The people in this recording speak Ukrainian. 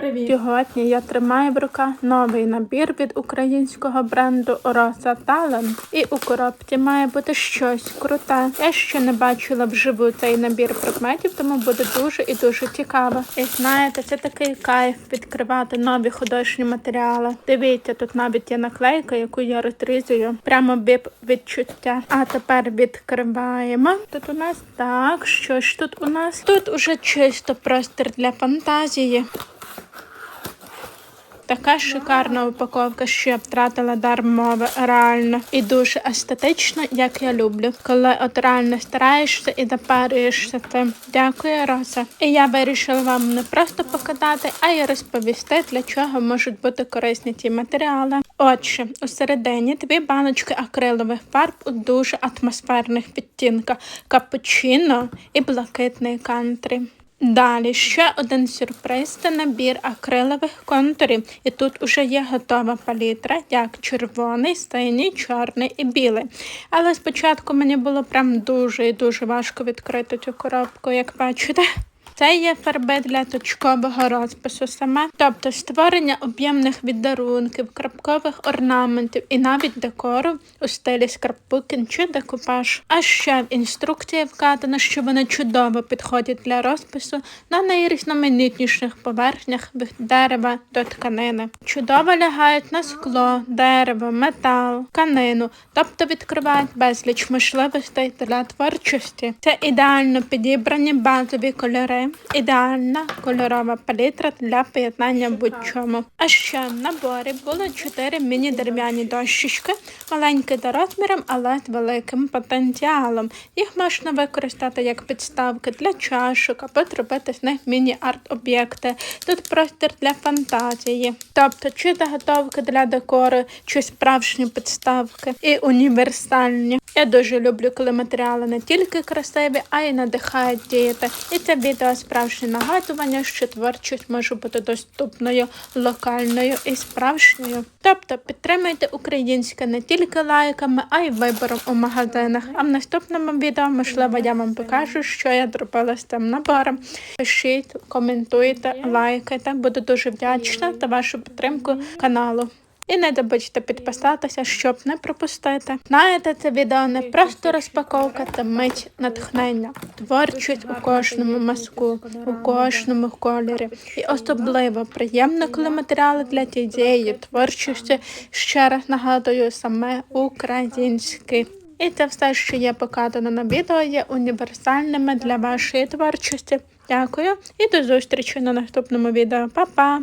Привіт! Сьогодні я тримаю в руках новий набір від українського бренду Rosa Talent. І у коробці має бути щось круте. Я ще не бачила вживу цей набір предметів, тому буде дуже і дуже цікаво. І знаєте, це такий кайф відкривати нові художні матеріали. Дивіться, тут навіть є наклейка, яку я розрізую. Прямо біп відчуття. А тепер відкриваємо. Тут у нас так, що ж тут у нас? Тут уже чисто простір для фантазії. Така шикарна упаковка, що я втратила дар мови реально і дуже естетично, як я люблю. Коли от реально стараєшся і допарюєшся цим. Дякую, Роса. І я вирішила вам не просто показати, а й розповісти, для чого можуть бути корисні ті матеріали. Отже, у середині дві баночки акрилових фарб у дуже атмосферних відтінках капучино і блакитний кантрі. Далі ще один сюрприз це набір акрилових контурів. І тут уже є готова палітра, як червоний, синій, чорний і білий. Але спочатку мені було прям дуже і дуже важко відкрити цю коробку, як бачите. Це є фарби для точкового розпису саме, тобто створення об'ємних віддарунків, крапкових орнаментів і навіть декору у стилі скрапбукінг чи декупаж. А ще в інструкції вказано, що вони чудово підходять для розпису на найрізноманітніших поверхнях від дерева до тканини. Чудово лягають на скло, дерево, метал, тканину, тобто відкривають безліч можливостей для творчості. Це ідеально підібрані базові кольори ідеальна кольорова палітра для поєднання будь-чому. А ще в наборі було 4 міні-дерев'яні дощечки, маленькі за розміром, але з великим потенціалом. Їх можна використати як підставки для чашок або зробити з них міні-арт-об'єкти. Тут простір для фантазії, тобто чи заготовки для декору, чи справжні підставки і універсальні. Я дуже люблю, коли матеріали не тільки красиві, а й надихають діяти. І це відео справжнє нагадування, що творчість може бути доступною, локальною і справжньою. Тобто підтримуйте українське не тільки лайками, а й вибором у магазинах. А в наступному відео, можливо, я вам покажу, що я зробила з цим набором. Пишіть, коментуйте, лайкайте. Буду дуже вдячна за вашу підтримку каналу. І не забудьте підписатися, щоб не пропустити. Знаєте, це відео не просто розпаковка, це мить натхнення, творчість у кожному мазку, у кожному кольорі. І особливо приємно, коли матеріали для тієї творчості ще раз нагадую саме українські. І це все, що є показано на відео, є універсальними для вашої творчості. Дякую і до зустрічі на наступному відео. Па-па!